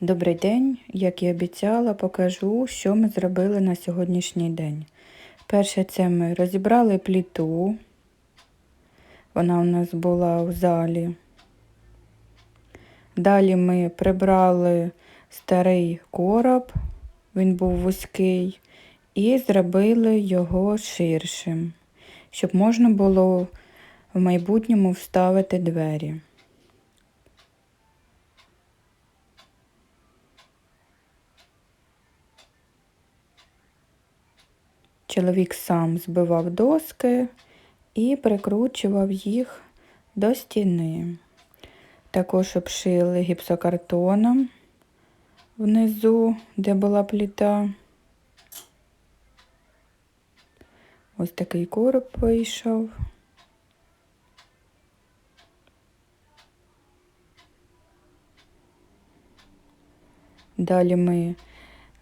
Добрий день, як і обіцяла, покажу, що ми зробили на сьогоднішній день. Перше, це ми розібрали пліту. Вона у нас була в залі. Далі ми прибрали старий короб, він був вузький, і зробили його ширшим, щоб можна було в майбутньому вставити двері. Чоловік сам збивав доски і прикручував їх до стіни. Також обшили гіпсокартоном внизу, де була пліта. Ось такий короб вийшов. Далі ми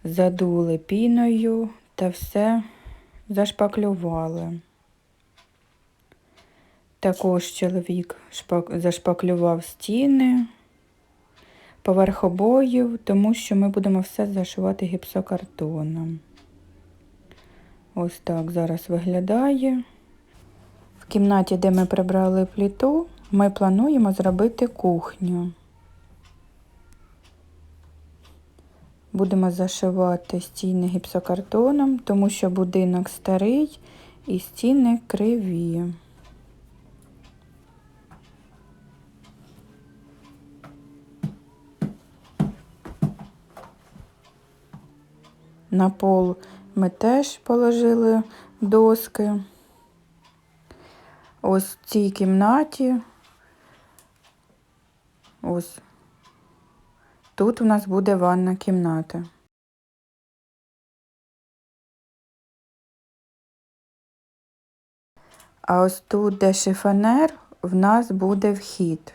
задули піною та все зашпаклювали. Також чоловік шпак... зашпаклював стіни поверх обоїв, тому що ми будемо все зашивати гіпсокартоном. Ось так зараз виглядає. В кімнаті, де ми прибрали пліту, ми плануємо зробити кухню. Будемо зашивати стіни гіпсокартоном, тому що будинок старий і стіни криві. На пол ми теж положили доски. Ось в цій кімнаті. Ось тут у нас буде ванна кімната. А ось тут, де шифонер, в нас буде вхід.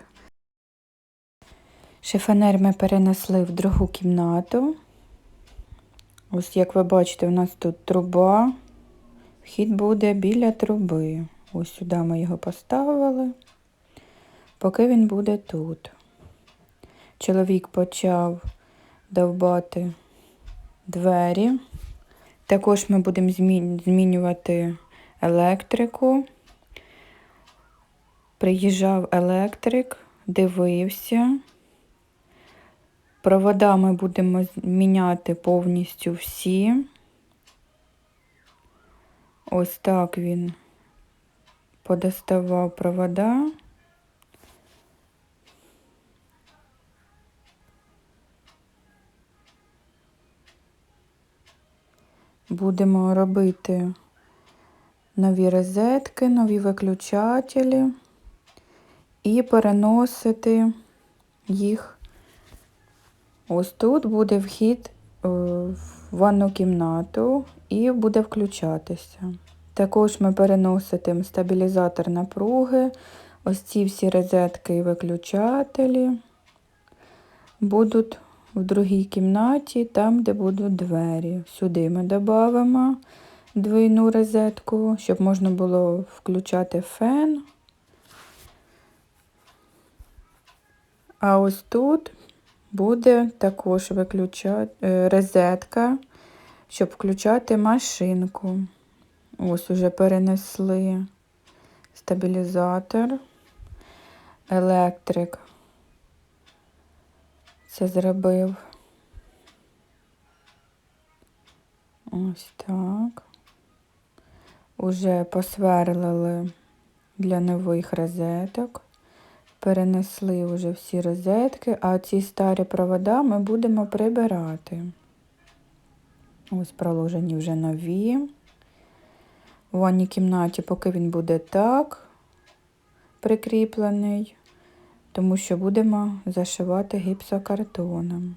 Шифонер ми перенесли в другу кімнату. Ось, як ви бачите, у нас тут труба. Вхід буде біля труби. Ось сюди ми його поставили, поки він буде тут. Чоловік почав довбати двері. Також ми будемо змінювати електрику. Приїжджав електрик, дивився. Провода ми будемо міняти повністю всі. Ось так він подоставав провода. Будемо робити нові розетки, нові виключателі і переносити їх. Ось тут буде вхід е, в ванну кімнату і буде включатися. Також ми переносимо стабілізатор напруги, ось ці всі розетки і виключателі будуть в другій кімнаті, там, де будуть двері. Сюди ми додамо двойну розетку, щоб можна було включати фен. А ось тут буде також виключати розетка, щоб включати машинку. Ось уже перенесли стабілізатор, електрик. Це зробив. Ось так. Уже посверлили для нових розеток. Перенесли вже всі розетки, а ці старі провода ми будемо прибирати. Ось проложені вже нові. У ванній кімнаті, поки він буде так прикріплений, тому що будемо зашивати гіпсокартоном.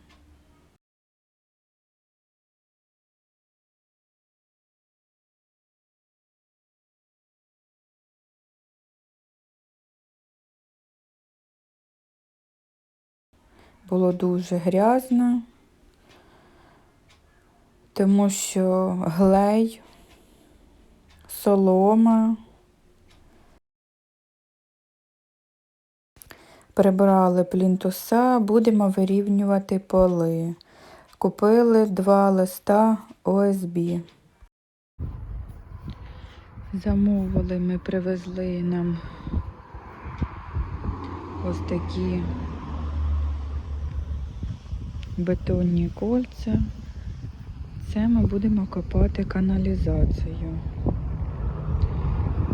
Було дуже грязно, тому що глей, солома, Прибрали плінтуса, будемо вирівнювати поли. Купили два листа ОСБ. Замовили, ми привезли нам ось такі бетонні кольця. Це ми будемо копати каналізацію.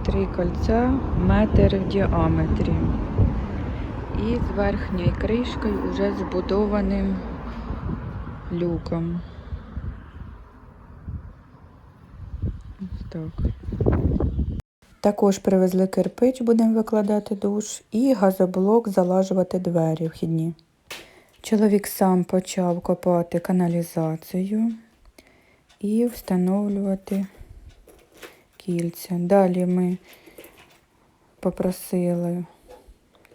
Три кольця, метр в діаметрі. І з верхньою кришкою вже збудованим люком. Ось так. Також привезли кирпич, будемо викладати душ, і газоблок залажувати двері вхідні. Чоловік сам почав копати каналізацію і встановлювати кільця. Далі ми попросили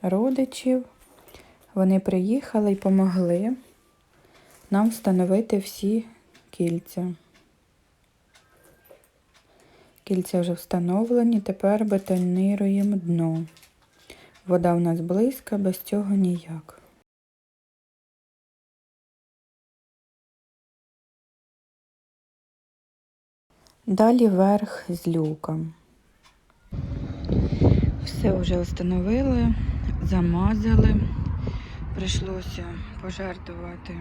родичів, вони приїхали і допомогли нам встановити всі кільця. Кільця вже встановлені, тепер бетоніруємо дно. Вода в нас близька, без цього ніяк. Далі верх з люком. Все вже встановили, замазали. Прийшлося пожертвувати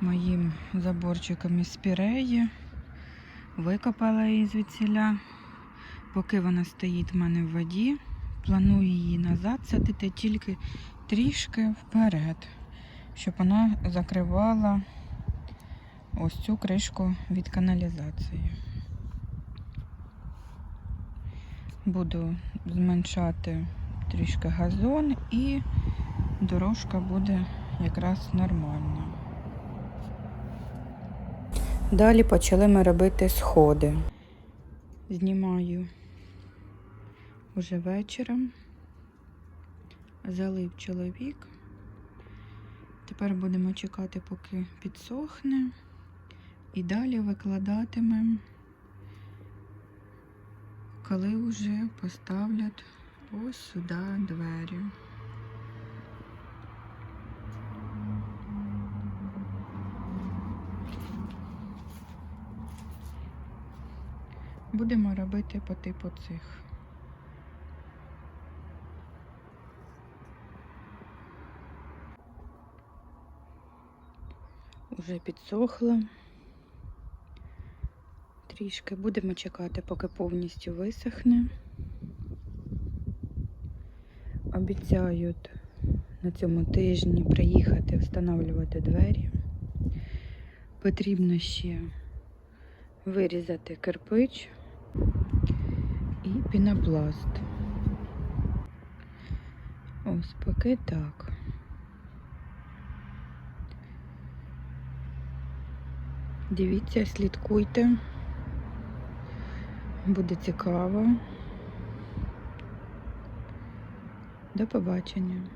моїм заборчиком із спіреї. Викопала її звідсіля. Поки вона стоїть в мене в воді, планую її назад садити тільки трішки вперед, щоб вона закривала ось цю кришку від каналізації. Буду зменшати трішки газон і дорожка буде якраз нормальна. Далі почали ми робити сходи. Знімаю вже вечором. Залив чоловік. Тепер будемо чекати, поки підсохне. І далі викладатимемо, коли вже поставлять ось сюди двері. Будемо робити по типу цих. Уже підсохло. Трішки будемо чекати, поки повністю висохне. Обіцяють на цьому тижні приїхати встановлювати двері. Потрібно ще вирізати кирпич і пінопласт. Ось поки так. Дивіться, слідкуйте. Буде цікаво. До побачення.